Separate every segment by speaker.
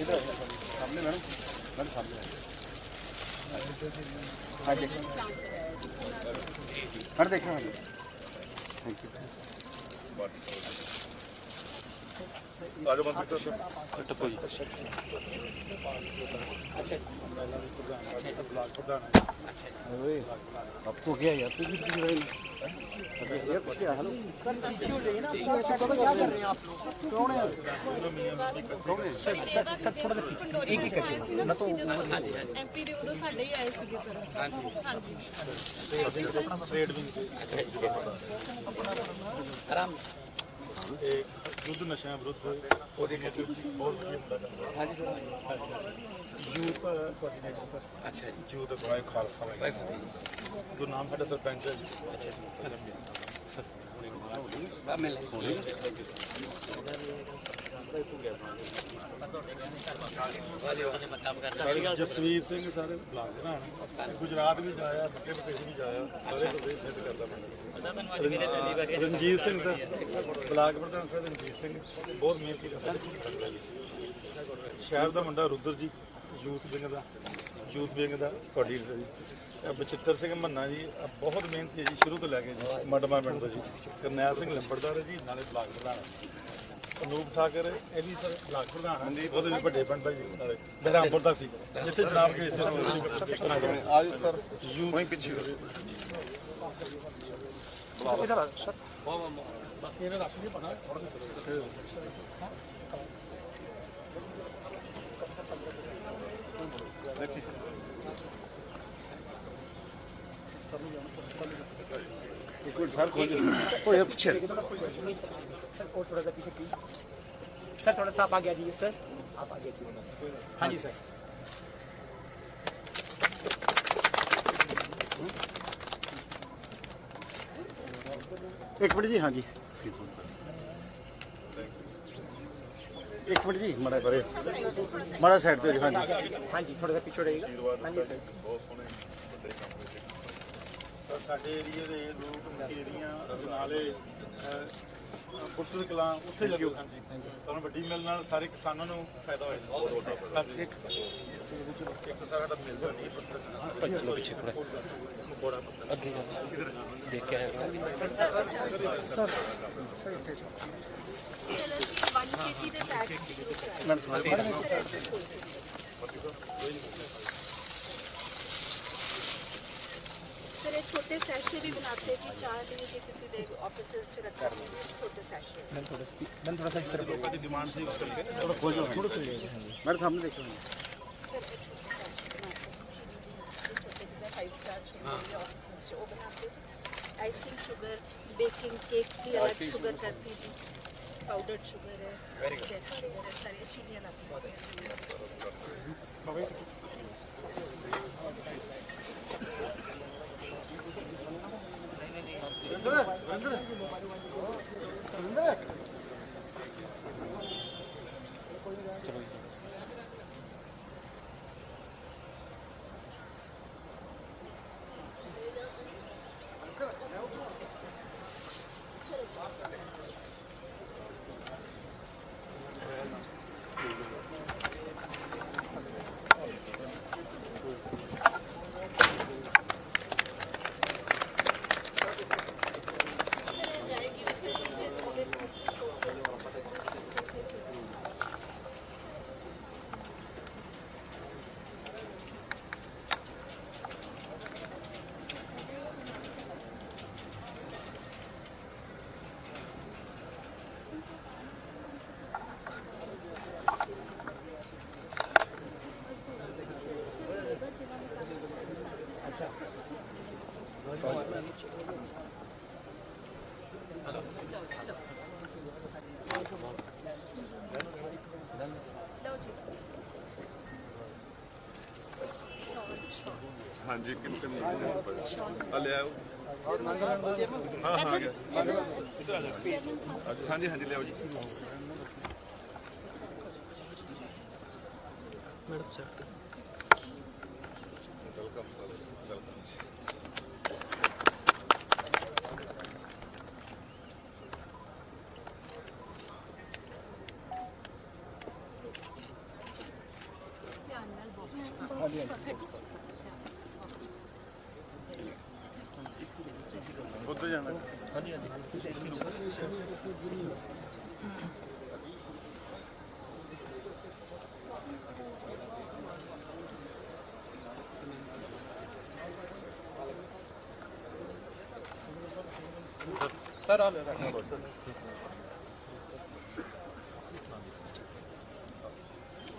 Speaker 1: ਇਧਰ ਸਾਹਮਣੇ madam madam ਸਾਹਮਣੇ ਹਾਂ ਦੇਖ ਹਾਂ ਦੇਖੋ ਹਾਂ ਥੈਂਕ ਯੂ
Speaker 2: ਆਜੋ ਮੰਤਰੀ ਸਾਹਿਬ
Speaker 1: ਟੱਪੋ ਜੀ ओए आपको क्या यार तू भी पूछ रहे अबे यार क्या हेलो
Speaker 3: ਐਮਪੀ ਦੇ ਉਦੋਂ ਸਾਡੇ ਹੀ ਆਏ ਸੀਗੇ ਸਰ ਹਾਂਜੀ ਹਾਂਜੀ
Speaker 2: ਇਹ ਯੁੱਧ ਨਸ਼ਿਆਂ ਵਿਰੁੱਧ ਉਹਦੀ ਨੀਤੀ ਬਹੁਤ ਵਧੀਆ ਮੁੰਡਾ ਕਰਦਾ ਹਾਂਜੀ ਸਰ ਯੂਥ ਕੋਆਰਡੀਨੇਟਰ ਸਰ ਅੱਛਾ ਜੀ ਯੂਥ ਵਾਹਿ ਖਾਲਸਾ ਵਾਹਿ ਗੁਰੂ ਨਾਮ ਸਾਡਾ ਸਰਪੰਚ ਹੈ ਜੀ ਅੱਛਾ ਸਰ ਸਾਰੇ ਜਸਵੀਰ ਸਿੰਘ ਸਾਰੇ ਬਲਾਕ ਦੇ ਨਾਲ ਗੁਜਰਾਤ ਵੀ ਜਾਇਆ ਬੱਕੇ ਬਤੇਜ ਵੀ ਜਾਇਆ। ਸਾਰੇ ਪ੍ਰਦੇਸ਼ ਵਿੱਚ ਕਰਦਾ ਬੰਦਾ ਰਣਜੀਤ ਸਿੰਘ ਸਰ ਬਲਾਕ ਪ੍ਰਧਾਨ ਸਰ ਰਣਜੀਤ ਸਿੰਘ ਬਹੁਤ ਮਿਹਨਤੀ ਕਰਦਾ ਸ਼ਹਿਰ ਦਾ ਮੁੰਡਾ ਰੁਦਰ ਜੀ ਯੂਥ ਵਿੰਗ ਦਾ ਯੂਥ ਵਿੰਗ ਦਾ ਕੋਆਰਡੀਨੇਟਰ ਜੀ। ਬਚਿੱਤਰ ਸਿੰਘ ਮੰਨਾ ਜੀ ਬਹੁਤ ਮਿਹਨਤੀ ਜੀ ਸ਼ੁਰੂ ਤੋਂ ਲੈ ਕੇ ਜੀ ਮਡਮਾ ਪਿੰਡ ਤੋਂ ਜੀ। ਕਰਨੈਲ ਸਿੰਘ ਲੰਬੜਦਾਰ ਜੀ ਨਾਲੇ ਬਲਾਕ ਪ੍ਰਧਾਨ ਹੈ। ਅਨੂਪ ਠਾਕਰ ਇਹ ਵੀ ਸਰ ਬਲਾਕ ਪ੍ਰਧਾਨ ਹਨ ਜੀ ਉਹਦੇ ਵੀ ਵੱਡੇ ਪਿੰਡ ਦਾ ਜੀ। ਨਾਲੇ ਬਹਿਰਾਮਪੁਰ ਦਾ ਸੀ ਜਿੱਥੇ ਜਨਾਬ ਗਏ ਸੀ। ਆਜ ਸਰ ਯੂਥ ਵਹੀਂ ਪਿੱਛੇ ਇਹਨੇ ਰੱਖ ਨਹੀਂ ਪਣਾ ਥੋੜਾ ਜਿਹਾ
Speaker 1: एक मिनट सर खोल ओए पीछे
Speaker 4: सर और थोड़ा सा पीछे प्लीज सर थोड़ा सा आप आगे आ जाइए सर आप आगे आ जाइए हाँ जी सर
Speaker 1: एक मिनट जी हाँ जी एक मिनट जी माड़ा परे माड़ा साइड पे हाँ जी
Speaker 4: हाँ जी थोड़ा सा पीछे रहेगा हाँ जी सर
Speaker 2: ਬਹੁਤ ਸੋਹਣੇ ਵੱਡੇ ਕੰਮ ਹੋਏ ਸਰ ਸਾਡੇ ਏਰੀਏ ਦੇ ਲੋਕ ਏਰੀਆ ਨਾਲੇ ਪੁਸਤਕ ਕਲਾਂ ਉੱਥੇ ਲੱਗੇ ਹੋਏ ਜੀ ਤੁਹਾਨੂੰ ਵੱਡੀ ਮਿਲ ਨਾਲ ਸਾਰੇ ਕਿਸਾਨਾਂ ਨੂੰ ਫਾਇਦਾ ਹੋਏਗਾ ਇੱਕ ਸਾਰਾ ਦਾ ਮਿਲਦਾ ਨਹੀਂ ਪੱਤਰ ਪਿੱਛੇ ਪੱਤਰ। ਅੱਗੇ ਦੇਖ ਕੇ
Speaker 3: ਵਨ ਕੇਜੀ ਦੇ ਪੈਕ मेरे छोटे सैशे भी बनाते जी चार दिन के किसी दे ऑफिसर्स च रखा छोटे सैशे
Speaker 4: मैम थोड़ा मैम थोड़ा सा इस तरफ़
Speaker 2: लोगों की डिमांड थी उसके लिए।
Speaker 1: थोड़ा खोल जाओ थोड़ा खोल जाओ मैम सामने देखो।
Speaker 3: फाइव स्टार ऑफिसर्स च वो बनाते जी। आइसिंग शुगर बेकिंग केक्स भी अलग शुगर करती जी। पाउडर शुगर है टेस्ट शुगर है सारी चीज़ें लगती हैं। ਸ਼ੂਗਰ ਹੈ ਵੈਰੀ ਗੁੱਡ ਸ਼ੂਗਰ ਹੈ
Speaker 2: ਹਾਂਜੀ ਕਿੰਨੇ ਕਿੰਨੇ ਆ ਲਿਆਓ ਹਾਂ ਹਾਂ ਆ ਗਿਆ। ਹਾਂਜੀ ਹਾਂਜੀ ਲਿਆਓ ਜੀ। ਵੈਲਕਮ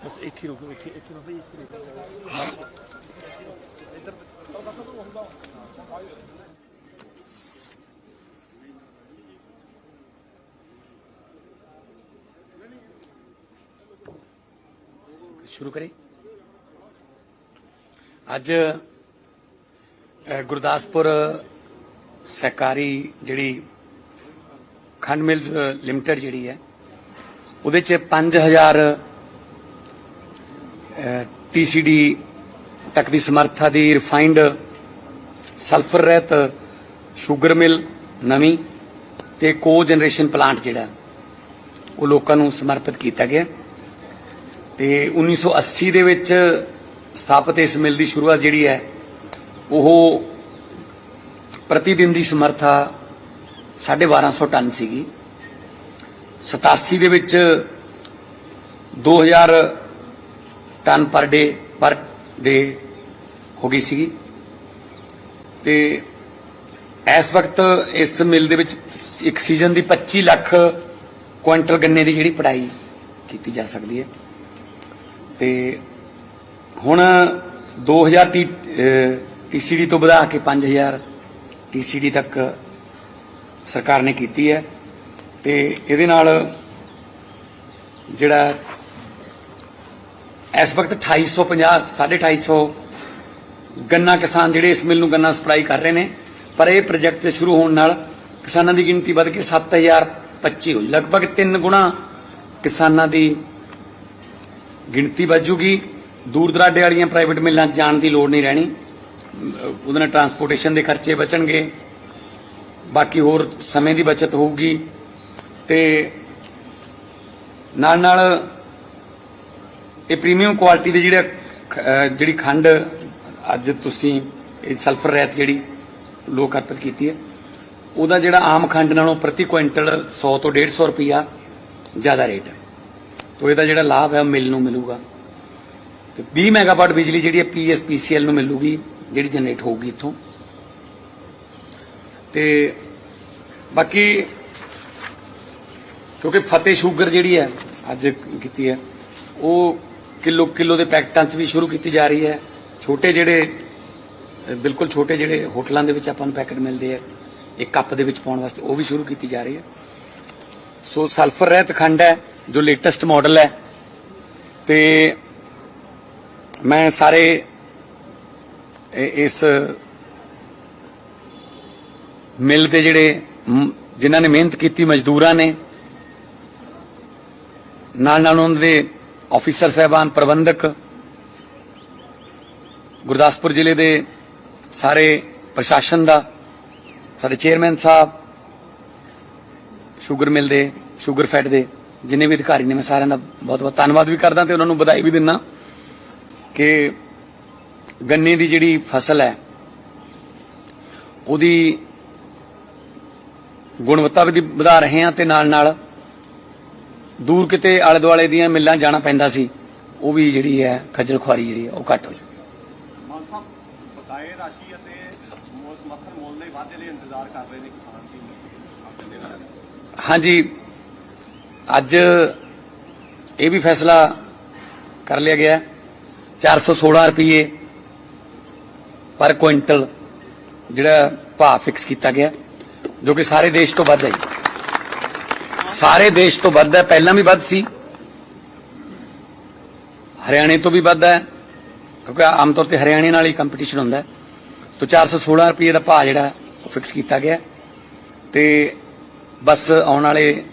Speaker 1: ਬਸ ਇੱਥੇ ਰੁਕੋ ਇੱਥੇ ਇੱਥੇ ਰੁਕੋ ਇੱਥੇ ਰੁਕੋ
Speaker 5: ਸ਼ੁਰੂ ਕਰੀ ਅੱਜ ਅ, ਗੁਰਦਾਸਪੁਰ ਸਹਿਕਾਰੀ ਜਿਹੜੀ ਖੰਡ ਮਿਲਸ ਲਿਮਟਿਡ ਜਿਹੜੀ ਹੈ, ਉਹਦੇ ਚ 5000 ਟੀਸੀਡੀ ਤੱਕ ਦੀ ਸਮਰੱਥਾ ਦੀ ਰਿਫਾਈਨਡ ਸਲਫਰ ਰਹਿਤ ਸ਼ੂਗਰ ਮਿਲ ਨਵੀਂ ਤੇ ਕੋ ਜਨਰੇਸ਼ਨ ਪਲਾਂਟ ਜਿਹੜਾ, ਉਹ ਲੋਕਾਂ ਨੂੰ ਸਮਰਪਿਤ ਕੀਤਾ ਗਿਆ। ਤੇ 1980 ਦੇ ਵਿੱਚ ਸਥਾਪਿਤ ਇਸ ਮਿਲ ਦੀ ਸ਼ੁਰੂਆਤ ਜਿਹੜੀ ਹੈ, ਉਹ ਪ੍ਰਤੀ ਦਿਨ ਦੀ ਸਮਰੱਥਾ 1250 ਟਨ ਸੀਗੀ। 87 ਦੇ ਵਿੱਚ 2000 ਟਨ ਪਰ ਡੇ ਪਰ ਡੇ ਹੋ ਗਈ ਸੀਗੀ। ਤੇ ਇਸ ਵਕਤ ਇਸ ਮਿਲ ਦੇ ਵਿੱਚ ਇੱਕ ਸੀਜ਼ਨ ਦੀ 25 ਲੱਖ ਕੁਇੰਟਲ ਗੰਨੇ ਦੀ ਜਿਹੜੀ ਪੜਾਈ ਕੀਤੀ ਜਾ ਸਕਦੀ ਹੈ। ਤੇ ਹੁਣ 2000 ਟੀ ਟੀਸੀਡੀ ਤੋਂ ਵਧਾ ਕੇ 5000 ਟੀਸੀਡੀ ਤੱਕ ਸਰਕਾਰ ਨੇ ਕੀਤੀ ਹੈ ਤੇ ਇਹਦੇ ਨਾਲ ਜਿਹੜਾ ਇਸ ਵਕਤ 2850 250 ਗੰਨਾ ਕਿਸਾਨ ਜਿਹੜੇ ਇਸ ਮਿਲ ਨੂੰ ਗੰਨਾ ਸਪਲਾਈ ਕਰ ਰਹੇ ਨੇ, ਪਰ ਇਹ ਪ੍ਰੋਜੈਕਟ ਸ਼ੁਰੂ ਹੋਣ ਨਾਲ ਕਿਸਾਨਾਂ ਦੀ ਗਿਣਤੀ ਵੱਧ ਕੇ 7025 ਹੋ ਜਾਊ ਲਗਭਗ 3 ਗੁਣਾ ਕਿਸਾਨਾਂ ਦੀ ਗਿਣਤੀ ਵੱਜੂਗੀ ਦੂਰ ਦਰਾਡੇ ਵਾਲੀਆਂ ਪ੍ਰਾਈਵੇਟ ਮਿਲਾਂ ਜਾਣ ਦੀ ਲੋੜ ਨਹੀਂ ਰਹਿਣੀ। ਉਹਦੇ ਨਾਲ ਟਰਾਂਸਪੋਰਟੇਸ਼ਨ ਦੇ ਖਰਚੇ ਬਚਣਗੇ। ਬਾਕੀ ਹੋਰ ਸਮੇਂ ਦੀ ਬਚਤ ਹੋਊਗੀ। ਤੇ ਨਾਲ ਨਾਲ ਇਹ ਪ੍ਰੀਮੀਅਮ ਕੁਆਲਿਟੀ ਦੇ ਜਿਹੜੇ ਜਿਹੜੀ ਖੰਡ ਅੱਜ ਤੁਸੀਂ ਇਹ ਸਲਫਰ ਰਹਿਤ ਜਿਹੜੀ ਲੋਕ ਅਰਪਿਤ ਕੀਤੀ ਹੈ, ਉਹਦਾ ਜਿਹੜਾ ਆਮ ਖੰਡ ਨਾਲੋਂ ਪ੍ਰਤੀ ਕੁਇੰਟਲ 100 ਤੋਂ 150 ਰੁਪਿਆ ਜ਼ਿਆਦਾ ਰੇਟ ਹੈ। ਤੋ ਇਹਦਾ ਜਿਹੜਾ ਲਾਭ ਹੈ ਉਹ ਮਿਲ ਨੂੰ ਮਿਲੂਗਾ। ਤੇ 20 ਮੈਗਾਵਾਟ ਬਿਜਲੀ ਜਿਹੜੀ ਹੈ ਪੀਐਸਪੀਸੀਐਲ ਨੂੰ ਮਿਲੂਗੀ, ਜਿਹੜੀ ਜਨਰੇਟ ਹੋਊਗੀ ਇੱਥੋਂ। ਤੇ ਬਾਕੀ ਕਿਉਂਕਿ ਫਤਿਹ ਸ਼ੂਗਰ ਜਿਹੜੀ ਹੈ ਅੱਜ ਕੀਤੀ ਹੈ, ਉਹ ਕਿਲੋ ਕਿਲੋ ਦੇ ਪੈਕਟਾਂ 'ਚ ਵੀ ਸ਼ੁਰੂ ਕੀਤੀ ਜਾ ਰਹੀ ਹੈ। ਛੋਟੇ ਜਿਹੜੇ, ਬਿਲਕੁਲ ਛੋਟੇ ਜਿਹੜੇ ਹੋਟਲਾਂ ਦੇ ਵਿੱਚ ਆਪਾਂ ਨੂੰ ਪੈਕਟ ਮਿਲਦੇ ਆ ਇੱਕ ਕੱਪ ਦੇ ਵਿੱਚ ਪਾਉਣ ਵਾਸਤੇ, ਉਹ ਵੀ ਸ਼ੁਰੂ ਕੀਤੀ ਜਾ ਰਹੀ ਹੈ। ਸੋ ਸਲਫਰ ਰਹਿਤ ਖੰਡ ਹੈ, ਜੋ ਲੇਟੈਸਟ ਮਾਡਲ ਹੈ। ਤੇ ਮੈਂ ਸਾਰੇ ਇਸ ਮਿਲ ਦੇ ਜਿਹੜੇ ਜਿਨ੍ਹਾਂ ਨੇ ਮਿਹਨਤ ਕੀਤੀ, ਮਜ਼ਦੂਰਾਂ ਨੇ ਨਾਲ ਨਾਲ ਉਹਨਾਂ ਦੇ ਆਫੀਸਰ ਸਹਿਬਾਨ, ਪ੍ਰਬੰਧਕ, ਗੁਰਦਾਸਪੁਰ ਜ਼ਿਲ੍ਹੇ ਦੇ ਸਾਰੇ ਪ੍ਰਸ਼ਾਸਨ ਦਾ, ਸਾਡੇ ਚੇਅਰਮੈਨ ਸਾਹਿਬ ਸ਼ੂਗਰ ਮਿਲ ਦੇ ਸ਼ੂਗਰ ਫੈਟ ਦੇ, ਜਿੰਨੇ ਵੀ ਅਧਿਕਾਰੀ ਨੇ, ਮੈਂ ਸਾਰਿਆਂ ਦਾ ਬਹੁਤ ਬਹੁਤ ਧੰਨਵਾਦ ਵੀ ਕਰਦਾ ਤੇ ਉਹਨਾਂ ਨੂੰ ਵਧਾਈ ਵੀ ਦਿੰਦਾ ਕਿ ਗੰਨੇ ਦੀ ਜਿਹੜੀ ਫਸਲ ਹੈ, ਉਹਦੀ ਗੁਣਵੱਤਾ ਵੀ ਵਧਾ ਰਹੇ ਹਾਂ ਤੇ ਨਾਲ ਨਾਲ ਦੂਰ ਕਿਤੇ ਆਲੇ ਦੁਆਲੇ ਦੀਆਂ ਮਿੱਲਾਂ ਜਾਣਾ ਪੈਂਦਾ ਸੀ ਉਹ ਵੀ ਜਿਹੜੀ ਹੈ ਖੱਜਲ ਖੁਆਰੀ ਜਿਹੜੀ ਉਹ ਘੱਟ ਹੋ ਜੂ
Speaker 1: ਮਾਨ ਸਾਹਿਬ ਬਕਾਏ ਰਾਸ਼ੀ ਅਤੇ ਮੁੱਲ ਸਮਰਥਨ ਮੁੱਲ ਦੇ ਵਾਧੇ ਲਈ ਇੰਤਜ਼ਾਰ ਕਰ ਰਹੇ ਨੇ ਕਿਸਾਨ ਕੀ ਆਪਣੇ ਦੇ ਨਾਲ
Speaker 5: ਹਾਂਜੀ ਅੱਜ ਇਹ ਵੀ ਫੈਸਲਾ ਕਰ ਲਿਆ ਗਿਆ ਹੈ। 416 ਰੁਪਏ ਪਰ ਕੁਇੰਟਲ ਜਿਹੜਾ ਭਾਅ ਫਿਕਸ ਕੀਤਾ ਗਿਆ। ਜੋ ਕਿ ਸਾਰੇ ਦੇਸ਼ ਤੋਂ ਵੱਧ ਹੈ। ਸਾਰੇ ਦੇਸ਼ ਤੋਂ ਵੱਧ ਹੈ ਪਹਿਲਾਂ ਵੀ ਵੱਧ ਸੀ। ਹਰਿਆਣੇ ਤੋਂ ਵੀ ਵੱਧ ਹੈ ਕਿਉਂਕਿ ਆਮ ਤੌਰ ਤੇ ਹਰਿਆਣੇ ਨਾਲ ਹੀ ਕੰਪੀਟੀਸ਼ਨ ਹੁੰਦਾ ਹੈ। ਤੋਂ 416 ਰੁਪਏ ਦਾ ਭਾਅ ਜਿਹੜਾ ਉਹ ਫਿਕਸ ਕੀਤਾ ਗਿਆ। ਤੇ ਬਸ ਆਉਣ ਵਾਲੇ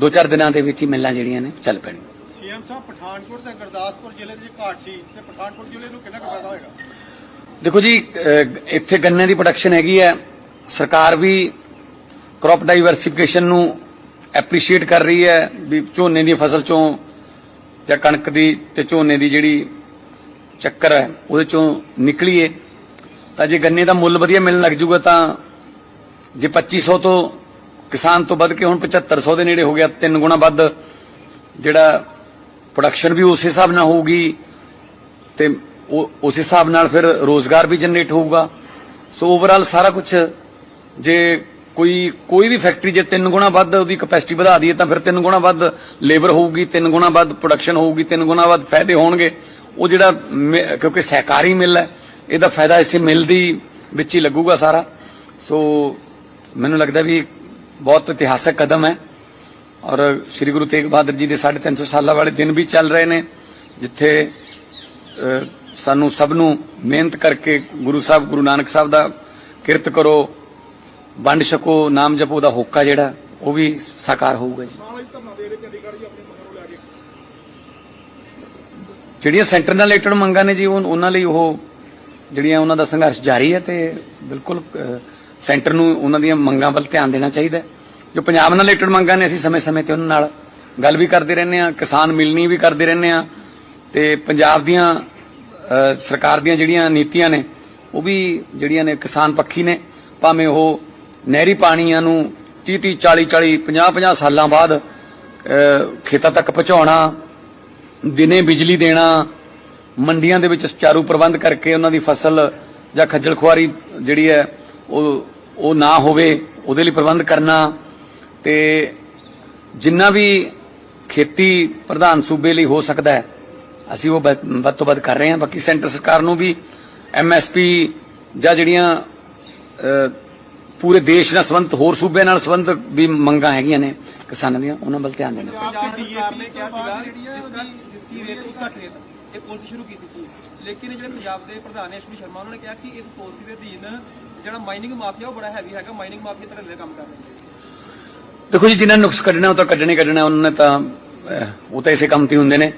Speaker 5: 2-4 ਦਿਨਾਂ ਦੇ ਵਿੱਚ ਹੀ ਮਿਲਾਂ ਜਿਹੜੀਆਂ ਨੇ ਚੱਲ ਪੈਣਗੀਆਂ
Speaker 1: ਸੀਐਮ ਸਾਹਿਬ ਪਠਾਨਕੋਟ ਤੇ ਗੁਰਦਾਸਪੁਰ ਜ਼ਿਲ੍ਹੇ ਦੇ ਘਾਟ ਸੀ ਤੇ ਪਠਾਨਕੋਟ ਜ਼ਿਲ੍ਹੇ ਨੂੰ ਕਿੰਨਾ ਕੁ ਫਾਇਦਾ ਹੋਏਗਾ?
Speaker 5: ਦੇਖੋ ਜੀ ਇੱਥੇ ਗੰਨੇ ਦੀ ਪ੍ਰੋਡਕਸ਼ਨ ਹੈਗੀ ਹੈ। ਸਰਕਾਰ ਵੀ ਕ੍ਰੌਪ ਡਾਈਵਰਸਿਫਿਕੇਸ਼ਨ ਨੂੰ ਐਪਰੀਸ਼ੀਏਟ ਕਰ ਰਹੀ ਹੈ ਵੀ ਝੋਨੇ ਦੀ ਫਸਲ ਚੋਂ ਜਾਂ ਕਣਕ ਦੀ ਤੇ ਝੋਨੇ ਦੀ ਜਿਹੜੀ ਚੱਕਰ ਹੈ, ਉਹਦੇ ਚੋਂ ਨਿਕਲੀਏ। ਤਾਂ ਜੇ ਗੰਨੇ ਦਾ ਮੁੱਲ ਵਧੀਆ ਮਿਲਣ ਲੱਗ ਜੂਗਾ ਤਾਂ ਜੇ 2500 ਤੋਂ ਕਿਸਾਨ ਤੋਂ ਵੱਧ ਕੇ ਹੁਣ 7500 ਦੇ ਨੇੜੇ ਹੋ ਗਿਆ, ਤਿੰਨ ਗੁਣਾ ਵੱਧ ਜਿਹੜਾ ਪ੍ਰੋਡਕਸ਼ਨ ਵੀ ਉਸੇ ਹਿਸਾਬ ਨਾਲ ਹੋਊਗੀ ਤੇ ਉਹ, ਉਸ ਹਿਸਾਬ ਨਾਲ ਫਿਰ ਰੋਜ਼ਗਾਰ ਵੀ ਜਨਰੇਟ ਹੋਊਗਾ। ਸੋ ਓਵਰਆਲ ਸਾਰਾ ਕੁਝ ਜੇ ਕੋਈ ਕੋਈ ਵੀ ਫੈਕਟਰੀ ਜੇ ਤਿੰਨ ਗੁਣਾ ਵੱਧ ਉਹਦੀ ਕਪੈਸਿਟੀ ਵਧਾ ਦਈਏ ਤਾਂ ਫਿਰ ਤਿੰਨ ਗੁਣਾ ਵੱਧ ਲੇਬਰ ਹੋਊਗੀ, ਤਿੰਨ ਗੁਣਾ ਵੱਧ ਪ੍ਰੋਡਕਸ਼ਨ ਹੋਊਗੀ, ਤਿੰਨ ਗੁਣਾ ਵੱਧ ਫਾਇਦੇ ਹੋਣਗੇ। ਉਹ ਜਿਹੜਾ ਮਿ- ਕਿਉਂਕਿ ਸਹਿਕਾਰੀ ਮਿਲ ਹੈ, ਇਹਦਾ ਫਾਇਦਾ ਇਸੇ ਮਿਲ ਦੀ ਵਿੱਚ ਹੀ ਲੱਗੂਗਾ ਸਾਰਾ। ਸੋ ਮੈਨੂੰ ਲੱਗਦਾ ਵੀ ਬਹੁਤ ਇਤਿਹਾਸਕ ਕਦਮ ਹੈ। ਔਰ ਸ੍ਰੀ ਗੁਰੂ ਤੇਗ ਬਹਾਦਰ ਜੀ ਦੇ 350 ਸਾਲਾਂ ਵਾਲੇ ਦਿਨ ਵੀ ਚੱਲ ਰਹੇ ਨੇ, ਜਿੱਥੇ ਸਾਨੂੰ ਸਭ ਨੂੰ ਮਿਹਨਤ ਕਰਕੇ ਗੁਰੂ ਸਾਹਿਬ, ਗੁਰੂ ਨਾਨਕ ਸਾਹਿਬ ਦਾ ਕਿਰਤ ਕਰੋ। ਵੰਡ ਛਕੋ ਨਾਮ ਜਪੋ ਦਾ ਹੋਕਾ ਜਿਹੜਾ, ਉਹ ਵੀ ਸਾਕਾਰ ਹੋਊਗਾ ਜੀ। ਜਿਹੜੀਆਂ ਸੈਂਟਰ ਨਾਲ ਰਿਲੇਟਡ ਮੰਗਾਂ ਨੇ ਜੀ ਉਹਨਾਂ ਲਈ ਉਹ ਜਿਹੜੀਆਂ ਉਹਨਾਂ ਦਾ ਸੰਘਰਸ਼ ਜਾਰੀ ਹੈ ਤੇ ਬਿਲਕੁਲ ਸੈਂਟਰ ਨੂੰ ਉਹਨਾਂ ਦੀਆਂ ਮੰਗਾਂ ਵੱਲ ਧਿਆਨ ਦੇਣਾ ਚਾਹੀਦਾ ਜੋ ਪੰਜਾਬ ਨਾਲ ਰਿਲੇਟਡ ਮੰਗਾਂ ਨੇ, ਅਸੀਂ ਸਮੇਂ-ਸਮੇਂ ਤੇ ਉਹਨਾਂ ਨਾਲ ਗੱਲ ਵੀ ਕਰਦੇ ਰਹਿੰਦੇ ਆ ਕਿਸਾਨ ਮਿਲਣੀ ਵੀ ਕਰਦੇ ਰਹਿੰਦੇ ਆ ਤੇ ਪੰਜਾਬ ਦੀਆਂ ਸਰਕਾਰ ਦੀਆਂ ਜਿਹੜੀਆਂ ਨੀਤੀਆਂ ਨੇ, ਉਹ ਵੀ ਜਿਹੜੀਆਂ ਨੇ ਕਿਸਾਨ ਪੱਖੀ ਨੇ, ਭਾਵੇਂ ਉਹ ਨਹਿਰੀ ਪਾਣੀਆਂ ਨੂੰ 30 30 40 40 50 50 ਸਾਲਾਂ ਬਾਅਦ ਖੇਤਾਂ ਤੱਕ ਪਹੁੰਚਾਉਣਾ, ਦਿਨੇ ਬਿਜਲੀ ਦੇਣਾ, ਮੰਡੀਆਂ ਦੇ ਵਿੱਚ ਸੁਚਾਰੂ ਪ੍ਰਬੰਧ ਕਰਕੇ ਉਹਨਾਂ ਦੀ ਫਸਲ ਜਾਂ ਖੱਜਲ ਖੁਆਰੀ ਜਿਹੜੀ ਹੈ, ਉਹ ਉਹ ਨਾ ਹੋਵੇ, ਉਹਦੇ ਲਈ ਪ੍ਰਬੰਧ ਕਰਨਾ ਤੇ ਜਿੰਨਾ ਵੀ ਖੇਤੀ ਪ੍ਰਧਾਨ ਸੂਬੇ ਲਈ ਹੋ ਸਕਦਾ ਹੈ, ਅਸੀਂ ਉਹ ਵੱਧ ਤੋਂ ਵੱਧ ਕਰ ਰਹੇ ਹਾਂ। ਬਾਕੀ ਸੈਂਟਰ ਸਰਕਾਰ ਨੂੰ ਵੀ ਐਮਐਸਪੀ ਜਾਂ ਜਿਹੜੀਆਂ ਪੂਰੇ ਦੇਸ਼ ਨਾਲ ਸੰਬੰਧਿਤ ਹੋਰ ਸੂਬਿਆਂ ਨਾਲ ਸੰਬੰਧਿਤ ਵੀ ਮੰਗਾਂ ਹੈਗੀਆਂ ਨੇ ਕਿਸਾਨਾਂ ਦੀਆਂ ਉਹਨਾਂ ਵੱਲ ਧਿਆਨ ਦੇਣਾ।
Speaker 6: ਪੰਜਾਬ ਸਰਕਾਰ ਨੇ ਕਿਹਾ ਸੀਗਾ ਜਿਸ ਦਾ ਜਿਸ ਦੀ ਰੇਤ ਉਸ ਦਾ ਖੇਤ ਇਹ ਪਾਲਿਸੀ ਸ਼ੁਰੂ ਕੀਤੀ ਸੀ। ਲੇਕਿਨ ਜਿਹੜੇ ਪੰਜਾਬ ਦੇ ਪ੍ਰਧਾਨ ਨੇ ਅਸ਼ਵਨੀ ਸ਼ਰਮਾ ਉਹਨਾਂ ਨੇ ਕਿਹਾ ਕਿ ਇਸ ਪਾਲਿਸੀ ਦੇ ਅਧੀਨ ਜਿਹੜਾ ਮਾਈਨਿੰਗ ਮਾਫੀਆ ਉਹ ਬੜਾ ਹੈਵੀ ਹੈਗਾ। ਮਾਈਨਿੰਗ ਮਾਫੀਆ ਤਰ੍ਹਾਂ ਦੇ ਕੰਮ ਕਰ ਰਹੇ ਨੇ।
Speaker 5: ਦੇਖੋ ਜੀ ਜਿਨ੍ਹਾਂ ਨੁਕਸ ਕੱਢਣਾ ਉਹ ਤਾਂ ਕੱਢਣੇ ਕੱਢਣਾ ਉਹਨਾਂ ਨੇ ਤਾਂ ਉਹ ਤਾਂ ਇਸੇ ਕੰਮ ਤੇ ਹੁੰਦੇ ਨੇ।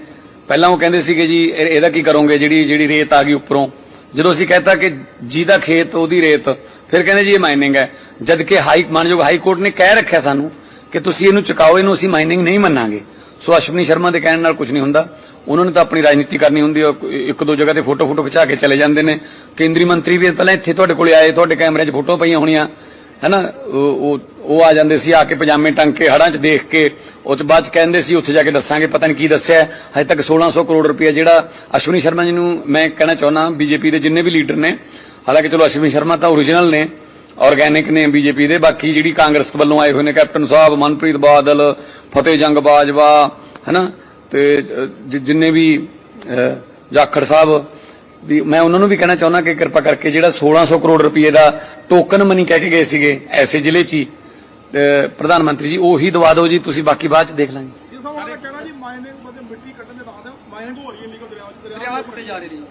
Speaker 5: ਪਹਿਲਾਂ ਉਹ ਕਹਿੰਦੇ ਸੀਗੇ ਜੀ ਇਹ- ਇਹਦਾ ਕੀ ਕਰੋਗੇ? ਜਿਹੜੀ ਜਿਹੜੀ ਰੇਤ ਆ ਗਈ ਉੱਪਰੋਂ। ਜਦੋਂ ਅਸੀਂ ਕਹਤਾ ਕਿ ਜਿਹਦਾ ਖੇਤ ਉਹਦੀ ਰੇਤ ਫਿਰ ਕਹਿੰਦੇ ਜੀ ਇਹ ਮਾਈਨਿੰਗ ਹੈ। ਜਦ ਕਿ ਹਾਈ ਮਾਨਯੋਗ ਹਾਈ ਕੋਰਟ ਨੇ ਕਹਿ ਰੱਖਿਆ ਸਾਨੂੰ ਕਿ ਤੁਸੀਂ ਇਹਨੂੰ ਚੁਕਾਓ, ਇਹਨੂੰ ਅਸੀਂ ਮਾਈਨਿੰਗ ਨਹੀਂ ਮੰਨਾਂਗੇ। ਸੋ ਅਸ਼ਵਨੀ ਸ਼ਰਮਾ ਦੇ ਕਹਿਣ ਨਾਲ ਕੁਝ ਨਹੀਂ ਹੁੰਦਾ। ਉਹਨਾਂ ਨੇ ਤਾਂ ਆਪਣੀ ਰਾਜਨੀਤੀ ਕਰਨੀ ਹੁੰਦੀ ਹੈ ਇੱਕ ਦੋ ਜਗ੍ਹਾ ਤੇ ਫੋਟੋ ਫੋਟੋ ਖਿਚਾ ਕੇ ਚਲੇ ਜਾਂਦੇ ਨੇ। ਕੇਂਦਰੀ ਮੰਤਰੀ ਵੀ ਪਹਿਲਾਂ ਇੱਥੇ ਤੁਹਾਡੇ ਕੋਲੇ ਆਏ, ਤੁਹਾਡੇ ਕੈਮਰੇ 'ਚ ਫੋਟੋ ਪਈਆਂ ਹੋਣੀਆਂ। ਹੈਨਾ? ਉਹ ਉਹ- ਆ ਜਾਂਦੇ ਸੀ, ਆ ਕੇ ਪਜਾਮੇ ਟੰਗ ਕੇ ਹੜਾਂ 'ਚ ਦੇਖ ਕੇ। ਉਹ 'ਚ ਬਾਅਦ 'ਚ ਕਹਿੰਦੇ ਸੀ, ਉੱਥੇ ਜਾ ਕੇ ਦੱਸਾਂਗੇ, ਪਤਾ ਨਹੀਂ ਕੀ ਦੱਸਿਆ। ਹਜੇ ਤੱਕ 1600 ਕਰੋੜ ਰੁਪਏ ਜਿਹੜਾ ਅਸ਼ਵਨੀ ਸ਼ਰਮਾ ਜੀ ਨੂੰ ਮੈਂ ਕਹਿਣਾ ਚਾਹੁੰਦਾ ਬੀਜੇਪੀ ਦੇ ਜਿੰਨੇ ਵੀ ਲੀਡਰ ਨੇ ਹਾਲਾਂਕਿ ਚਲੋ ਅਸ਼ਵਨੀ ਸ਼ਰਮਾ ਤਾਂ ਓਰੀਜਨਲ ਨੇ ਆਰਗੈਨਿਕ ਨੇ ਬੀਜੇਪੀ ਦੇ ਬਾਕੀ ਜਿਹੜੀ ਕਾਂਗਰਸ ਵੱਲੋਂ ਆਏ ਹੋਏ ਨੇ ਕੈਪਟਨ ਸਾਹਿਬ ਮਨਪ੍ਰੀਤ ਬਾਦਲ ਫਤਿਹ ਜੰਗ ਬਾਜਵਾ ਹੈਨਾ? ਤੇ ਜਿੰਨੇ ਵੀ ਜਾਖੜ ਸਾਹਿਬ ਵੀ ਮੈਂ ਉਹਨਾਂ ਨੂੰ ਵੀ ਕਹਿਣਾ ਚਾਹੁੰਦਾ ਕਿ ਕਿਰਪਾ ਕਰਕੇ ਜਿਹੜਾ 1600 ਕਰੋੜ ਰੁਪਏ ਦਾ ਟੋਕਨ ਮਨੀ ਕਹਿ ਕੇ ਗਏ ਸੀਗੇ ਐਸੇ ਜ਼ਿਲ੍ਹੇ 'ਚ ਹੀ ਤੇ ਪ੍ਰਧਾਨ ਮੰਤਰੀ ਜੀ ਉਹੀ ਦਵਾ ਦਿਓ ਜੀ ਤੁਸੀਂ ਬਾਕੀ ਬਾਅਦ 'ਚ ਦੇਖ ਲਾਂਗੇ।
Speaker 2: ਇਹ ਸਭ ਉਹਦਾ ਕਹਿਣਾ ਜੀ ਮਾਈਨਿੰਗ ਮਤਲਬ ਮਿੱਟੀ ਕੱਢਣ ਦੇ ਬਾਅਦ ਮਾਈਨਿੰਗ ਹੋ ਰਹੀ ਹੈ ਲੀਗਲ ਦਰਿਆ ਚ
Speaker 6: ਦਰਿਆ ਪੁੱਟੇ ਜਾ ਰਹੇ ਨੇ।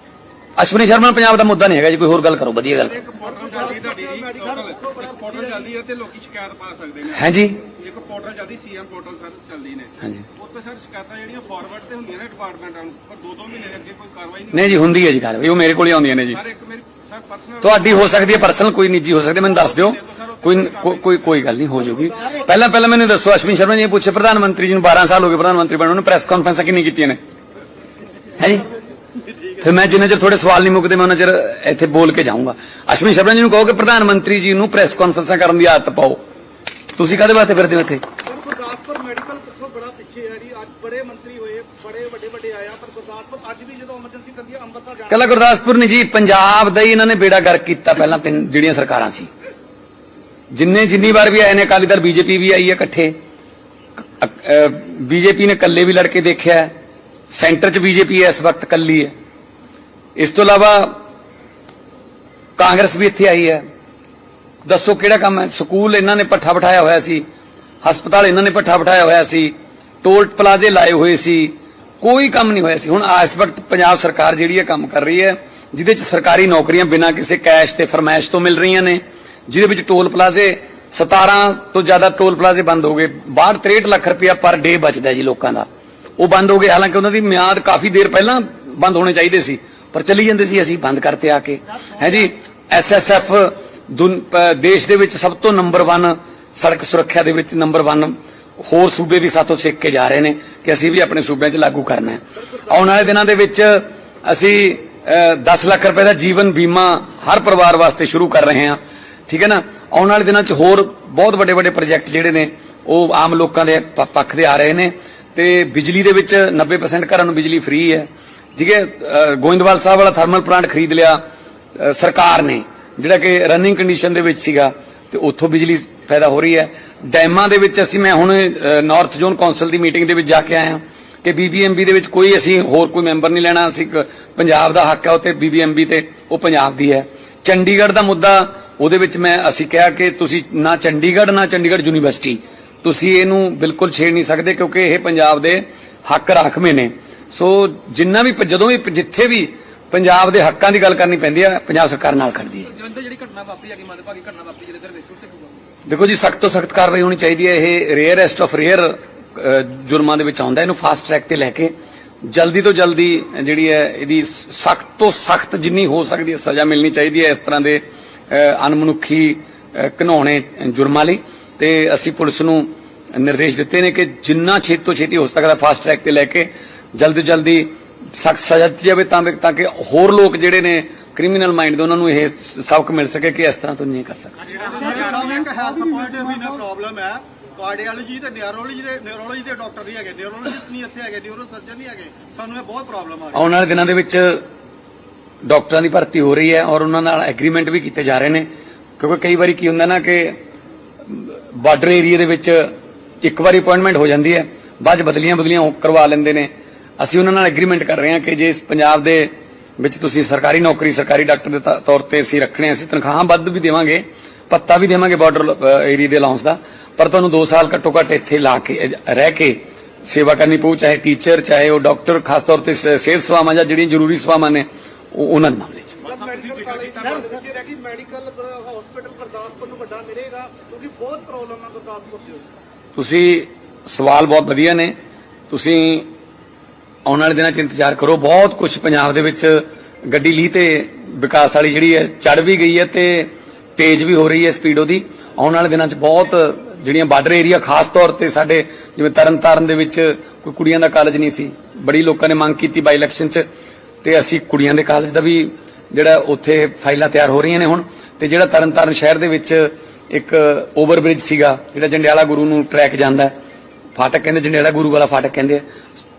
Speaker 5: ਅਸ਼ਵਨੀ ਸ਼ਰਮਾ ਪੰਜਾਬ ਦਾ ਮੁੱਦਾ ਨਹੀਂ ਹੈਗਾ ਜੀ ਕੋਈ ਹੋਰ ਗੱਲ ਕਰੋ ਵਧੀਆ ਗੱਲ।
Speaker 1: ਇੱਕ ਪੋਰਟਲ ਚੱਲਦੀ ਤੁਹਾਡੀ ਜੀ ਲੋਕਲ ਪੋਰਟਲ ਚੱਲਦੀ ਹੈ ਤੇ ਲੋਕੀ ਸ਼ਿਕਾਇਤ ਪਾ ਸਕਦੇ ਨੇ।
Speaker 5: ਹੈ ਜੀ?
Speaker 1: ਇੱਕ ਪੋਰਟਲ ਚੱਲਦੀ ਸੀਐਮ ਪੋਰਟਲ ਸਰ ਚੱਲਦੀ ਨੇ।
Speaker 5: ਹਾਂਜੀ
Speaker 1: ਉੱਤੇ ਸਰ ਸ਼ਿਕਾਇਤਾਂ ਜਿਹੜੀਆਂ ਫਾਰਵਰਡ ਤੇ ਹੁੰਦੀਆਂ ਨੇ ਡਿਪਾਰਟਮੈਂਟਾਂ ਨੂੰ ਪਰ ਦੋ ਦੋ ਮਹੀਨੇ ਅੱਗੇ ਕੋਈ ਕਾਰਵਾਈ ਨਹੀਂ
Speaker 5: ਨਹੀਂ ਜੀ ਹੁੰਦੀ ਹੈ ਜੀ ਕਾਰਵਾਈ ਉਹ ਮੇਰੇ ਕੋਲ ਹੀ ਆਉਂਦੀਆਂ ਨੇ ਜੀ।
Speaker 1: ਸਰ ਇੱਕ ਮੇਰੀ ਸਰ ਪਰਸਨਲ
Speaker 5: ਤੁਹਾਡੀ ਹੋ ਸਕਦੀ ਹੈ ਪਰਸਨਲ ਕੋਈ ਨਿੱਜੀ ਹੋ ਸਕਦੀ ਹੈ ਮੈਨੂੰ ਦੱਸ ਦਿਓ। ਕੋਈ ਕੋਈ- ਕੋਈ ਗੱਲ ਨਹੀਂ ਹੋ ਜਾਊਗੀ ਪਹਿਲਾਂ ਪਹਿਲਾਂ ਮੈਨੂੰ ਦੱਸੋ ਅਸ਼ਵਨੀ ਸ਼ਰਮਾ ਜੀ ਪੁੱਛੇ ਪ੍ਰਧਾਨ ਮੰਤਰੀ ਜੀ ਨੂੰ 12 ਸਾਲ ਹੋ ਗਏ ਪ੍ਰਧਾਨ ਮੰਤਰੀ ਬਣਨ ਨੂੰ ਪ੍ਰੈਸ ਕਾਨਫਰੰਸਾਂ ਕਿੰਨੀ ਕੀਤੀਆਂ ਨੇ? ਹੈ ਜੀ? ਫਿਰ ਮੈਂ ਜਿੰਨਾ ਚਿਰ ਥੋੜੇ ਸਵਾਲ ਨਹੀਂ ਮੁੱਕਦੇ ਮੈਂ ਉਹਨਾਂ ਚਿਰ ਇੱਥੇ ਬੋਲ ਕੇ ਜਾਊਂਗਾ। ਅਸ਼ਵਨੀ ਸ਼ਰਮਾ ਜੀ ਨੂੰ ਕਹੋ ਕਿ ਪ੍ਰਧਾਨ ਮੰਤਰੀ ਜੀ ਨੂੰ ਪ੍ਰੈਸ ਕਾਨਫਰੰਸਾਂ ਕਰਨ ਦੀ ਆਦਤ ਪਾਓ। ਤੁਸੀਂ ਕਾਹਦੇ ਵਾਸਤੇ ਫਿਰਦੇ ਹੋ ਇੱਥੇ?
Speaker 2: ਪਰ ਗੁਰਦਾਸਪੁਰ ਮੈਡੀਕਲ ਪੱਖੋਂ ਬੜਾ ਪਿੱਛੇ ਹੈ ਜੀ। ਅੱਜ ਬੜੇ ਮੰਤਰੀ ਹੋਏ ਬੜੇ ਵੱਡੇ ਵੱਡੇ ਆਇਆ ਪਰ ਗੁਰਦਾਸਪੁਰ ਅੱਜ ਵੀ ਜਦੋਂ ਐਮਰਜੈਂਸੀ ਕਰਦੀ ਹੈ ਅੰਮ੍ਰਿਤਸਰ ਜਾਣਾ।
Speaker 5: ਕੱਲਾ ਗੁਰਦਾਸਪੁਰ ਨਹੀਂ ਜੀ ਪੰਜਾਬ ਦਾ ਹੀ ਇਹਨਾਂ ਨੇ ਬੇੜਾ ਗਰਕ ਕੀਤਾ ਪਹਿਲਾਂ ਤਿੰਨ ਜਿਹੜੀਆਂ ਸਰਕਾਰਾਂ ਸੀ। ਜਿੰਨੇ ਜਿੰਨੀ ਵਾਰ ਵੀ ਆਏ ਨੇ ਅਕਾਲੀ ਦਲ ਬੀਜੇਪੀ ਵੀ ਆਈ ਹੈ ਇਕੱਠੇ। ਬੀਜੇਪੀ ਨੇ ਕੱਲੇ ਵੀ ਲੜ ਕੇ ਦੇਖਿਆ। ਸੈਂਟਰ 'ਚ ਬੀਜੇਪੀ ਇਸ ਵਕਤ ਕੱਲੀ ਹੈ। ਇਸ ਤੋਂ ਇਲਾਵਾ ਕਾਂਗਰਸ ਵੀ ਇੱਥੇ ਆਈ ਹੈ। ਦੱਸੋ ਕਿਹੜਾ ਕੰਮ ਹੈ? ਸਕੂਲ ਇਹਨਾਂ ਨੇ ਪੱਠਾ ਬਿਠਾਇਆ ਹੋਇਆ ਸੀ। ਹਸਪਤਾਲ ਇਹਨਾਂ ਨੇ ਪੱਠਾ ਬਿਠਾਇਆ ਹੋਇਆ ਸੀ। ਟੋਲ ਪਲਾਜ਼ੇ ਲਾਏ ਹੋਏ ਸੀ। ਕੋਈ ਕੰਮ ਨਹੀਂ ਹੋਇਆ ਸੀ। ਹੁਣ ਇਸ ਵਕਤ ਪੰਜਾਬ ਸਰਕਾਰ ਜਿਹੜੀ ਹੈ ਕੰਮ ਕਰ ਰਹੀ ਹੈ, ਜਿਹਦੇ ਚ ਸਰਕਾਰੀ ਨੌਕਰੀਆਂ ਬਿਨਾਂ ਕਿਸੇ ਕੈਸ਼ ਤੇ ਫਰਮਾਇਸ਼ ਤੋਂ ਮਿਲ ਰਹੀਆਂ ਨੇ, ਜਿਹਦੇ ਵਿੱਚ ਟੋਲ ਪਲਾਜ਼ੇ 17 ਤੋਂ ਜ਼ਿਆਦਾ ਟੋਲ ਪਲਾਜ਼ੇ ਬੰਦ ਹੋ ਗਏ। ਬਾਹਰ 63 ਲੱਖ ਰੁਪਇਆ ਪਰ ਡੇ ਬਚਦਾ ਜੀ ਲੋਕਾਂ ਦਾ। ਉਹ ਬੰਦ ਹੋ ਗਏ। ਹਾਲਾਂਕਿ ਉਹਨਾਂ ਦੀ ਮਿਆਦ ਕਾਫੀ ਦੇਰ ਪਹਿਲਾਂ ਬੰਦ ਹੋਣੇ ਚਾਹੀਦੇ ਸੀ। ਪਰ ਚਲੀ ਜਾਂਦੇ ਸੀ, ਅਸੀਂ ਬੰਦ ਕਰਤੇ ਆ ਕੇ। ਹੈ ਜੀ ਐਸਐਸਐਫ ਦੇਸ਼ ਦੇ ਵਿੱਚ ਸਭ ਤੋਂ ਨੰਬਰ 1 ਸੜਕ ਸੁਰੱਖਿਆ ਦੇ ਵਿੱਚ ਨੰਬਰ 1 ਹੋਰ ਸੂਬੇ ਵੀ ਸਾਥੋਂ ਸਿੱਖ ਕੇ ਜਾ ਰਹੇ ਨੇ ਕਿ ਅਸੀਂ ਵੀ ਆਪਣੇ ਸੂਬਿਆਂ 'ਚ ਲਾਗੂ ਕਰਨਾ ਹੈ। ਆਉਣ ਵਾਲੇ ਦਿਨਾਂ ਦੇ ਵਿੱਚ ਅਸੀਂ 10 ਲੱਖ ਰੁਪਏ ਦਾ ਜੀਵਨ ਬੀਮਾ ਹਰ ਪਰਿਵਾਰ ਵਾਸਤੇ ਸ਼ੁਰੂ ਕਰ ਰਹੇ ਹਾਂ। ਠੀਕ ਹੈ ਨਾ? ਆਉਣ ਵਾਲੇ ਦਿਨਾਂ 'ਚ ਹੋਰ ਬਹੁਤ ਵੱਡੇ ਵੱਡੇ ਪ੍ਰੋਜੈਕਟ ਜਿਹੜੇ ਨੇ, ਉਹ ਆਮ ਲੋਕਾਂ ਦੇ ਪੱਖ ਦੇ ਆ ਰਹੇ ਨੇ। ਤੇ ਬਿਜਲੀ ਦੇ ਵਿੱਚ 90% ਘਰਾਂ ਨੂੰ ਬਿਜਲੀ ਫ੍ਰੀ ਹੈ। ਠੀਕ ਹੈ ਗੋਇੰਦਵਾਲ ਸਾਹਿਬ ਵਾਲਾ ਥਰਮਲ ਪਲਾਂਟ ਖਰੀਦ ਲਿਆ ਸਰਕਾਰ ਨੇ, ਜਿਹੜਾ ਕਿ ਰਨਿੰਗ ਕੰਡੀਸ਼ਨ ਦੇ ਵਿੱਚ ਸੀਗਾ, ਤੇ ਉੱਥੋਂ ਬਿਜਲੀ ਪੈਦਾ ਹੋ ਰਹੀ ਹੈ। ਡੈਮਾਂ ਦੇ ਵਿੱਚ ਅਸੀਂ, ਮੈਂ ਹੁਣ ਨਾਰਥ ਜ਼ੋਨ ਕੌਂਸਲ ਦੀ ਮੀਟਿੰਗ ਦੇ ਵਿੱਚ ਜਾ ਕੇ ਆਇਆ ਹਾਂ ਕਿ ਬੀਬੀਐਮਬੀ ਦੇ ਵਿੱਚ ਕੋਈ ਅਸੀਂ ਹੋਰ ਕੋਈ ਮੈਂਬਰ ਨਹੀਂ ਲੈਣਾ। ਅਸੀਂ ਪੰਜਾਬ ਦਾ ਹੱਕ ਹੈ ਉਹ ਉੱਤੇ ਬੀਬੀਐਮਬੀ ਤੇ ਉਹ ਪੰਜਾਬ ਦੀ ਹੈ। ਚੰਡੀਗੜ੍ਹ ਦਾ ਮੁੱਦਾ, ਉਹਦੇ ਵਿੱਚ ਮੈਂ, ਅਸੀਂ ਕਿਹਾ ਕਿ ਤੁਸੀਂ ਨਾ ਚੰਡੀਗੜ੍ਹ ਨਾ ਚੰਡੀਗੜ੍ਹ ਯੂਨੀਵਰਸਿਟੀ। ਤੁਸੀਂ ਇਹਨੂੰ ਬਿਲਕੁਲ ਛੇੜ ਨਹੀਂ ਸਕਦੇ, ਕਿਉਂਕਿ ਇਹ ਪੰਜਾਬ ਦੇ ਹੱਕ ਰਾਖਵੇਂ ਨੇ। ਸੋ ਜਿੰਨਾ ਵੀ ਜਦੋਂ ਵੀ ਜਿੱਥੇ ਵੀ ਪੰਜਾਬ ਦੇ ਹੱਕਾਂ ਦੀ ਗੱਲ ਕਰਨੀ ਪੈਂਦੀ ਹੈ ਪੰਜਾਬ ਸਰਕਾਰ ਨਾਲ ਕਰਦੀ ਹੈ।
Speaker 6: ਜਲੰਧਰ ਜਿਹੜੀ ਘਟਨਾ ਵਾਪਰੀ ਹੈਗੀ ਮੰਦਭਾਗੀ ਘਟਨਾ ਵਾਪਰੀ ਜਲੰਧਰ ਵਿੱਚ ਉੱਤੇ ਹੋਊਗਾ
Speaker 5: ਦੇਖੋ ਜੀ ਸਖਤ ਤੋਂ ਸਖਤ ਕਾਰਵਾਈ ਹੋਣੀ ਚਾਹੀਦੀ ਹੈ। ਇਹ ਰੇਅਰੈਸਟ ਆਫ ਰੇਅਰ ਜੁਰਮਾਂ ਦੇ ਵਿੱਚ ਆਉਂਦਾ ਇਹਨੂੰ ਫਾਸਟ ਟਰੈਕ ਤੇ ਲੈ ਕੇ ਜਲਦੀ ਤੋਂ ਜਲਦੀ ਜਿਹੜੀ ਹੈ ਇਹਦੀ ਸਖਤ ਤੋਂ ਸਖਤ ਜਿੰਨੀ ਹੋ ਸਕਦੀ ਹੈ ਸਜ਼ਾ ਮਿਲਣੀ ਚਾਹੀਦੀ ਹੈ ਇਸ ਤਰ੍ਹਾਂ ਦੇ ਅਹ, ਘਿਨਾਉਣੇ ਜੁਰਮਾਂ ਲਈ। ਤੇ ਅਸੀਂ ਪੁਲਿਸ ਨੂੰ ਨਿਰਦੇਸ਼ ਦਿੱਤੇ ਨੇ ਕਿ ਜਿੰਨਾ ਛੇਤੀ ਤੋਂ ਛੇਤੀ ਹੋ ਸਕਦਾ ਫਾਸਟ ਟਰੈਕ ਤੇ ਲੈ ਕੇ ਜਲਦੀ ਜਲਦੀ ਸਖਤ ਸਜ਼ਾ ਦਿੱਤੀ ਜਾਵੇ ਤਾਂ ਤਾਂ ਕਿ ਹੋਰ ਲੋਕ ਜਿਹੜੇ ਨੇ ਕ੍ਰਿਮੀਨਲ ਮਾਈਂਡ ਦੇ ਉਹਨਾਂ ਨੂੰ ਇਹ ਸਬਕ ਮਿਲ ਸਕੇ ਕਿ ਇਸ ਤਰ੍ਹਾਂ ਤੋਂ ਨਹੀਂ ਕਰ ਸਕਦੇ।
Speaker 1: ਸਾਨੂੰ ਇੱਕ ਹੈਲਥ ਪੁਆਇੰਟ ਆਫ ਨਾ ਪ੍ਰੋਬਲਮ ਹੈ ਕਾਰਡੀਓਲੋਜੀ ਤੇ ਨਿਊਰੋਲੋਜੀ ਦੇ ਨਿਊਰੋਲੋਜੀ ਦੇ ਡਾਕਟਰ ਨਹੀਂ ਹੈਗੇ ਨਿਊਰੋਲੋਜਿਸਟ ਨਹੀਂ ਇੱਥੇ ਹੈਗੇ ਨਿਊਰੋ ਸਰਜਨ ਨਹੀਂ ਹੈਗੇ ਸਾਨੂੰ ਇਹ ਬਹੁਤ ਪ੍ਰੋਬਲਮ ਆ। ਰਹੀ ਹੈ
Speaker 5: ਆਉਣ ਵਾਲੇ ਦਿਨਾਂ ਦੇ ਵਿੱਚ ਡਾਕਟਰਾਂ ਦੀ ਭਰਤੀ ਹੋ ਰਹੀ ਹੈ ਔਰ ਉਹਨਾਂ ਨਾਲ ਐਗਰੀਮੈਂਟ ਵੀ ਕੀਤੇ ਜਾ ਰਹੇ ਨੇ। ਕਿਉਂਕਿ ਕਈ ਵਾਰੀ ਕੀ ਹੁੰਦਾ ਨਾ ਕਿ ਬਾਰਡਰ ਏਰੀਆ ਦੇ ਵਿੱਚ ਇੱਕ ਵਾਰੀ ਅਪਾਇੰਟਮੈਂਟ ਹੋ ਜਾਂਦੀ ਹੈ ਬਾਅਦ ਬਦਲੀਆਂ ਬਦਲੀਆਂ ਕਰਵਾ ਲੈਂਦੇ ਨੇ। ਅਸੀਂ ਉਹਨਾਂ ਨਾਲ ਐਗਰੀਮੈਂਟ ਕਰ ਰਹੇ ਹਾਂ ਕਿ ਜੇ ਇਸ ਪੰਜਾਬ ਦੇ ਵਿੱਚ ਤੁਸੀਂ ਸਰਕਾਰੀ ਨੌਕਰੀ ਸਰਕਾਰੀ ਡਾਕਟਰ ਦੇ ਤੌਰ ਤੇ ਅਸੀਂ ਰੱਖਣੇ ਅਸੀਂ ਤਨਖਾਹਾਂ ਵੱਧ ਵੀ ਦੇਵਾਂਗੇ ਪੱਤਾ ਵੀ ਦੇਵਾਂਗੇ ਬਾਰਡਰ ਏਰੀਆ ਦੇ ਅਲਾਉਂਸ ਦਾ ਪਰ ਤੁਹਾਨੂੰ 2 ਸਾਲ ਘੱਟੋ ਘੱਟ ਇੱਥੇ ਲਾ ਕੇ ਰਹਿ ਕੇ ਸੇਵਾ ਕਰਨੀ ਪਊ ਚਾਹੇ ਟੀਚਰ ਚਾਹੇ ਉਹ ਡਾਕਟਰ ਖਾਸ ਤੌਰ ਤੇ ਸਿਹਤ ਸੇਵਾਵਾਂ ਜਾਂ ਜਿਹੜੀਆਂ ਜ਼ਰੂਰੀ ਸੇਵਾਵਾਂ ਨੇ ਉਹ ਉਹਨਾਂ ਦੇ ਮਾਮਲੇ 'ਚ।
Speaker 1: ਮੈਡੀਕਲ ਹਸਪੀਟਲ ਗੁਰਦਾਸਪੁਰ ਨੂੰ ਵੱਡਾ ਮਿਲੇਗਾ ਕਿਉਂਕਿ ਬਹੁਤ ਪ੍ਰੋਬਲਮ ਹੈ ਗੁਰਦਾਸਪੁਰ ਦੇ
Speaker 5: ਤੁਸੀਂ ਸਵਾਲ ਬਹੁਤ ਵਧੀਆ ਨੇ। ਤੁਸੀਂ ਆਉਣ ਵਾਲੇ ਦਿਨਾਂ 'ਚ ਇੰਤਜ਼ਾਰ ਕਰੋ। ਬਹੁਤ ਕੁਝ ਪੰਜਾਬ ਦੇ ਵਿੱਚ ਗੱਡੀ ਲੀ ਤੇ ਵਿਕਾਸ ਵਾਲੀ ਜਿਹੜੀ ਹੈ ਚੜ ਵੀ ਗਈ ਹੈ ਤੇ ਤੇਜ਼ ਵੀ ਹੋ ਰਹੀ ਹੈ ਸਪੀਡ ਉਹਦੀ ਆਉਣ ਵਾਲੇ ਦਿਨਾਂ 'ਚ ਬਹੁਤ ਜਿਹੜੀਆਂ ਬਾਰਡਰ ਏਰੀਆ, ਖਾਸ ਤੌਰ ਤੇ ਸਾਡੇ ਜਿਵੇਂ ਤਰਨਤਾਰਨ ਦੇ ਵਿੱਚ ਕੋਈ ਕੁੜੀਆਂ ਦਾ ਕਾਲਜ ਨਹੀਂ ਸੀ। ਬੜੀ ਲੋਕਾਂ ਨੇ ਮੰਗ ਕੀਤੀ ਬਾਈ ਇਲੈਕਸ਼ਨ 'ਚ ਤੇ ਅਸੀਂ ਕੁੜੀਆਂ ਦੇ ਕਾਲਜ ਦਾ ਵੀ ਜਿਹੜਾ ਉੱਥੇ ਫਾਈਲਾਂ ਤਿਆਰ ਹੋ ਰਹੀਆਂ ਨੇ ਹੁਣ। ਤੇ ਜਿਹੜਾ ਤਰਨਤਾਰਨ ਸ਼ਹਿਰ ਦੇ ਵਿੱਚ ਇੱਕ ਓਵਰ ਬ੍ਰਿਜ ਸੀਗਾ, ਜਿਹੜਾ ਜੰਡਿਆਲਾ ਗੁਰੂ ਨੂੰ ਟਰੈਕ ਜਾਂਦਾ ਫਾਟਕ ਕਹਿੰਦੇ ਜੰਡਿਆਲਾ ਗੁਰੂ ਵਾਲਾ ਫਾਟਕ ਕਹਿੰਦੇ ਆ।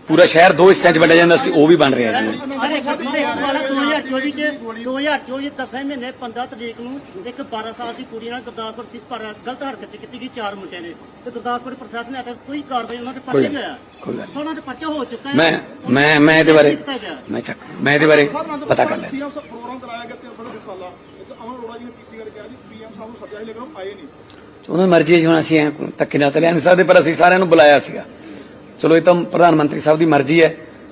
Speaker 5: ਪੂਰਾ ਸ਼ਹਿਰ ਦੋ ਹਿੱਸਿਆਂ 'ਚ ਵੰਡਿਆ ਜਾਂਦਾ ਸੀ ਉਹ ਵੀ ਬਣ ਰਿਹਾ ਜੀ।
Speaker 7: ਅਰੇ ਸਭ ਤੋਂ ਵਾਲਾ 2024 ਚ 2024 ਦਸਵੇਂ ਮਹੀਨੇ 15 ਤਰੀਕ ਨੂੰ ਇੱਕ 12 ਸਾਲ ਦੀ ਕੁੜੀ ਨਾਲ ਗੁਰਦਾਸਪੁਰ ਦੀ ਪਰ ਗਲਤ ਹਰਕਤ ਕੀਤੀ ਗਈ ਚਾਰ ਮੁੰਡਿਆਂ ਨੇ। ਤੇ ਗੁਰਦਾਸਪੁਰ ਪ੍ਰਸ਼ਾਸਨ ਨੇ ਅਜੇ ਕੋਈ ਕਾਰਵਾਈ ਉਹਨਾਂ ਤੇ
Speaker 5: ਕੋਈ
Speaker 7: ਪਰਚਾ ਨਹੀਂ ਹੋਇਆ
Speaker 5: ਕੋਈ ਗੱਲ।
Speaker 7: ਉਹਨਾਂ ਤੇ ਪਰਚਾ ਹੋ ਚੁੱਕਾ ਹੈ
Speaker 5: ਮੈਂ ਮੈਂ ਮੈਂ ਇਹਦੇ ਬਾਰੇ
Speaker 7: ਕੀਤਾ ਗਿਆ।
Speaker 5: ਮੈਂ ਚੱਕ ਮੈਂ ਇਹਦੇ ਬਾਰੇ ਪਤਾ ਕਰ ਲਿਆ
Speaker 2: ਸੀਐਮ ਸਾਹਿਬ ਪ੍ਰੋਗਰਾਮ ਕਰਾਇਆ ਗਿਆ ਤੇ ਬੜਾ ਸਾਲਾ ਅਮਨ ਅਰੋੜਾ ਜੀ ਨੇ ਪੀਸੀ ਕਰਕੇ ਕਿਹਾ ਜੀ ਪੀਐਮ ਸਾਹਿਬ ਨੂੰ ਸੱਦਿਆ ਸੀ ਲੇਕਿਨ ਉਹ ਆਏ ਨਹੀਂ।
Speaker 5: ਉਹਨਾਂ ਦੀ ਮਰਜ਼ੀ ਹੈ ਜੀ ਹੁਣ ਅਸੀਂ ਐਂ ਧੱਕੇ ਨਾਲ ਤਾਂ ਲਿਆ ਨਹੀਂ ਸਕਦੇ ਪਰ ਅਸੀਂ ਸਾਰਿਆਂ ਨੂੰ ਬੁਲਾਇਆ ਸੀਗਾ। ਚਲੋ ਇਹ ਤਾਂ ਪ੍ਰਧਾਨ ਮੰਤਰੀ ਸਾਹਿਬ ਦੀ ਮਰਜ਼ੀ ਹੈ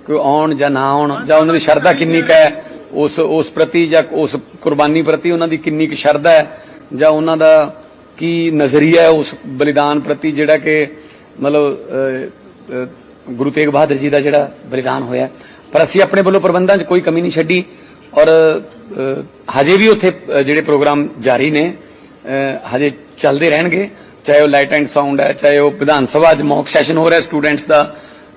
Speaker 5: ਕਿ ਉਹ ਆਉਣ ਜਾਂ ਨਾ ਆਉਣ, ਜਾਂ ਉਹਨਾਂ ਦੀ ਸ਼ਰਧਾ ਕਿੰਨੀ ਕੁ ਹੈ, ਉਸ ਉਸ ਪ੍ਰਤੀ ਜਾਂ ਉਸ ਕੁਰਬਾਨੀ ਪ੍ਰਤੀ ਉਹਨਾਂ ਦੀ ਕਿੰਨੀ ਕੁ ਸ਼ਰਧਾ ਹੈ, ਜਾਂ ਉਹਨਾਂ ਦਾ ਕੀ ਨਜ਼ਰੀਆ ਹੈ ਉਸ ਬਲੀਦਾਨ ਪ੍ਰਤੀ ਜਿਹੜਾ ਕਿ ਮਤਲਬ ਗੁਰੂ ਤੇਗ ਬਹਾਦਰ ਜੀ ਦਾ ਜਿਹੜਾ ਬਲੀਦਾਨ ਹੋਇਆ। ਪਰ ਅਸੀਂ ਆਪਣੇ ਵੱਲੋਂ ਪ੍ਰਬੰਧਾਂ 'ਚ ਕੋਈ ਕਮੀ ਨਹੀਂ ਛੱਡੀ ਔਰ ਹਜੇ ਵੀ ਉੱਥੇ ਜਿਹੜੇ ਪ੍ਰੋਗਰਾਮ ਜਾਰੀ ਨੇ ਹਜੇ ਚੱਲਦੇ ਰਹਿਣਗੇ। ਚਾਹੇ ਉਹ ਲਾਈਟ ਐਂਡ ਸਾਊਂਡ ਹੈ ਚਾਹੇ ਉਹ ਵਿਧਾਨ ਸਭਾ 'ਚ ਮੌਕ ਸੈਸ਼ਨ ਹੋ ਰਿਹਾ ਸਟੂਡੈਂਟਸ ਦਾ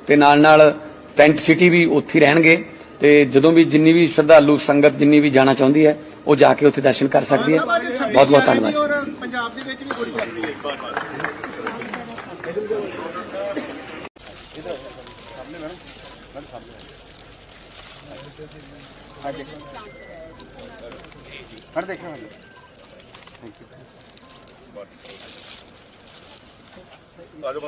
Speaker 5: ਤੇ ਨਾਲ ਨਾਲ ਟੈਂਟ ਸਿਟੀ ਵੀ ਉੱਥੇ ਹੀ ਰਹਿਣਗੇ। ਤੇ ਜਦੋਂ ਵੀ ਜਿੰਨੀ ਵੀ ਸ਼ਰਧਾਲੂ ਸੰਗਤ ਜਿੰਨੀ ਵੀ ਜਾਣਾ ਚਾਹੁੰਦੀ ਹੈ ਉਹ ਜਾ ਕੇ ਉੱਥੇ ਦਰਸ਼ਨ ਕਰ ਸਕਦੀ ਹੈ। ਬਹੁਤ ਬਹੁਤ ਧੰਨਵਾਦ।
Speaker 1: ਪੰਜਾਬ ਦੇ ਵਿੱਚ ਵੀ ਗੋਲੀ ਚੱਲ ਰਹੀ ਹੈ ਇਸ ਵਾਰ ਹਰ ਦੇਖੋ
Speaker 2: ਆਜੋ ਮੰਤਰੀ ਸਾਹਿਬ